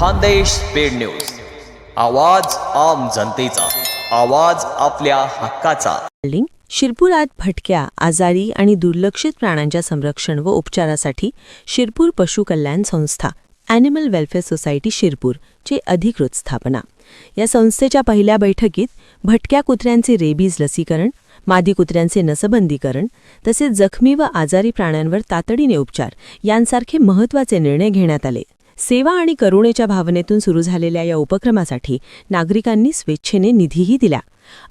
Khandesh paid news. आवाज आम जनतेचा. आवाज आपल्या हक्काचा. शिरपुरात भटक्या आजारी आणि दुर्लक्षित प्राण्यांच्या संरक्षण व उपचारासाठी शिरपूर पशु कल्याण संस्था ॲनिमल वेलफेअर सोसायटी शिरपूर चे अधिकृत स्थापना. या संस्थेच्या पहिल्या बैठकीत भटक्या कुत्र्यांचे रेबीज लसीकरण मादी कुत्र्यांचे नसबंदीकरण तसेच जखमी व आजारी प्राण्यांवर तातडीने उपचार यांसारखे महत्त्वाचे निर्णय घेण्यात आले. सेवा आणि करुणेच्या भावनेतून सुरू झालेल्या या उपक्रमासाठी नागरिकांनी स्वेच्छेने निधीही दिला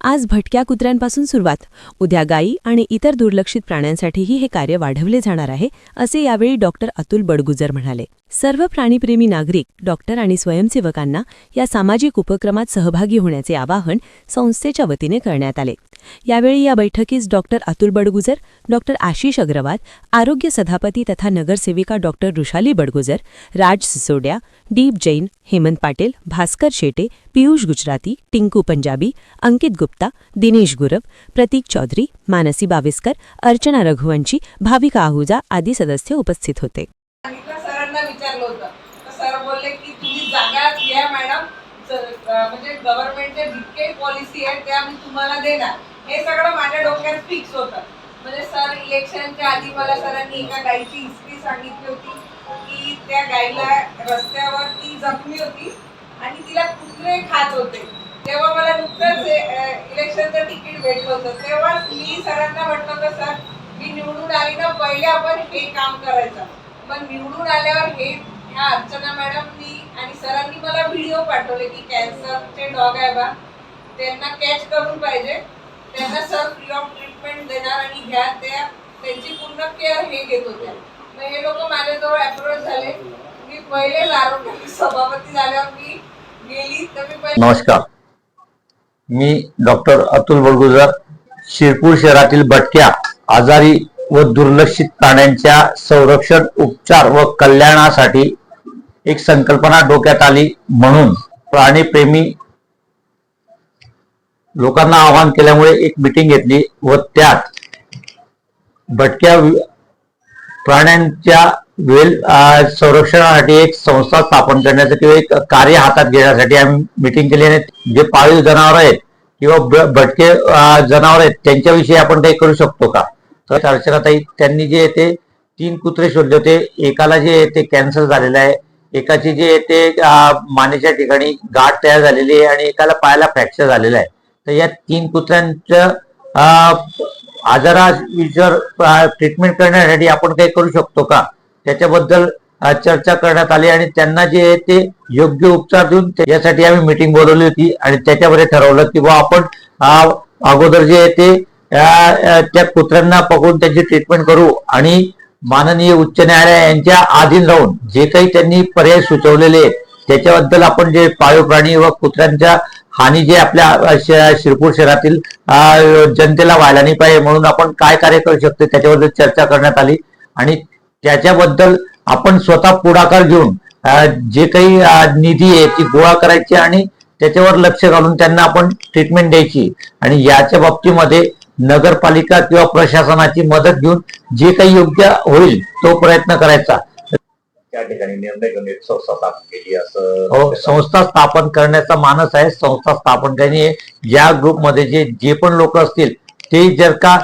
आज भटक्या कुत्र्यांपासून सुरुवात. उद्या गायी आणि इतर दुर्लक्षित प्राण्यांसाठीही हे कार्य वाढवले जाणार आहे असे यावेळी डॉक्टर अतुल बडगुजर म्हणाले. सर्व प्राणीप्रेमी नागरिक डॉक्टर आणि स्वयंसेवकांना या सामाजिक उपक्रमात सहभागी होण्याचे आवाहन संस्थेच्या वतीने करण्यात आले. यावेळी या बैठकीस डॉक्टर अतुल बडगुजर डॉक्टर आशिष अग्रवाल आरोग्य सभापती तथा नगरसेविका डॉक्टर रुशाली बडगुजर राज सिसोड्या दीप जैन हेमंत पाटील भास्कर शेटे पियुष गुजराती टिंकू पंजाबी अंकित गुप्ता दिनेश गुरव प्रतीक चौधरी मानसी बाविस्कर अर्चना रघुवंशी भाविका आहुजा आदी सदस्य उपस्थित होते सांगितलं सरांना विचारलं होतं तर सर बोलले की तुम्ही जागा घ्या मॅडम ज- अं, म्हणजे गव्हर्नमेंटचे जितके पॉलिसी आहेत त्या मी तुम्हाला देणार. हे सगळं माझ्या डोक्यात फिक्स होतं. म्हणजे सर इलेक्शनच्या आधी मला सरांनी एका गायची हिस्ट्री सांगितली होती की त्या गायीला रस्त्यावर ती जखमी होती आणि तिला कुत्रे खात होते. तेव्हा मला नुकतंच इलेक्शनचं तिकीट भेटलं होतं. तेव्हा मी सरांना म्हटलं होतं सर मी निवडून आली ना पहिले आपण हे काम करायचं. मग निवडून आल्यावर हे ह्या अर्चना मॅडमनी आणि सरांनी मला व्हिडिओ पाठवले की कॅन्सरचे डॉग आहे बा. त्यांना कॅच करून पाहिजे. त्यांना सर फ्री ऑफ ट्रीटमेंट देणार आणि घ्या त्या त्यांची पूर्ण केअर हे घेत होत्या. मग हे लोक माझ्याजवळ अप्रोच झाले. मी पहिले आरोग्य सभापती झाल्यावर मी गेली. तर मी पहिले नमस्कार. मी डॉक्टर अतुल बडगुजर शिरपूर शहरातील भटक्या आजारी व दुर्लक्षित प्राण्यांच्या संरक्षण उपचार व कल्याणासाठी एक संकल्पना डोक्यात आली म्हणून प्राणीप्रेमी लोकांना आवाहन केल्यामुळे एक मिटिंग घेतली व त्यात भटक्या प्राण्यांच्या वेल संरक्षणासाठी एक संस्था स्थापन करण्याचं किंवा एक कार्य हातात घेण्यासाठी आम्ही मिटिंग केली आणि जे पाळीव जनावर आहेत किंवा ब- भटके जनावर आहेत त्यांच्याविषयी आपण काही करू शकतो का? तर अर्चनाताई त्यांनी जे ते तीन कुत्रे शोधले होते. एकाला जे ते कॅन्सर झालेलं आहे. एकाची जे आहे ते मानेच्या ठिकाणी गाठ तयार झालेली आहे आणि एकाला पायाला फ्रॅक्चर झालेला आहे. तर या तीन कुत्र्यांचं अ, आजाराविषयी ट्रीटमेंट करण्यासाठी आपण काही करू शकतो का? त्याच्याबद्दल चर्चा करण्यात आली आणि त्यांना जे आहे ते योग्य उपचार देऊन यासाठी आम्ही मिटिंग बोलवली होती आणि त्याच्यामध्ये ठरवलं की बा आपण अगोदर जे आहे ते त्या कुत्र्यांना पकडून त्यांची ट्रीटमेंट करू आणि माननीय उच्च न्यायालय यांच्या अधीन राहून जे काही त्यांनी पर्याय सुचवलेले आहेत त्याच्याबद्दल आपण जे पाळीव प्राणी व कुत्र्यांच्या हानी जे आपल्या शिरपूर शहरातील जनतेला व्हायला नाही पाहिजे म्हणून आपण काय कार्य करू शकतो त्याच्याबद्दल चर्चा करण्यात आली. आणि त्याच्याबद्दल आपण स्वतः पुढाकार घेऊन जे काही निधी आहे ती गोळा करायची आणि त्याच्यावर लक्ष घालून त्यांना आपण ट्रीटमेंट द्यायची. आणि याच्या बाबतीमध्ये नगरपालिका किंवा प्रशासनाची मदत घेऊन जे काही योग्य होईल तो प्रयत्न करायचा. त्या ठिकाणी निर्णय घेऊन एक संस्था स्थापन केली असं हो संस्था स्थापन करण्याचा मानस आहे संस्था स्थापन करणे या ग्रुपमध्ये जे जे पण लोक असतील ते जर का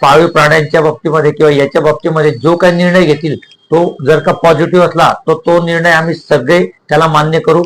पाळीव प्राण्यांच्या बाबतीमध्ये किंवा याच्या बाबतीमध्ये जो काही निर्णय घेतील तो जर का पॉझिटिव्ह असला तर तो निर्णय आम्ही सगळे त्याला मान्य करू.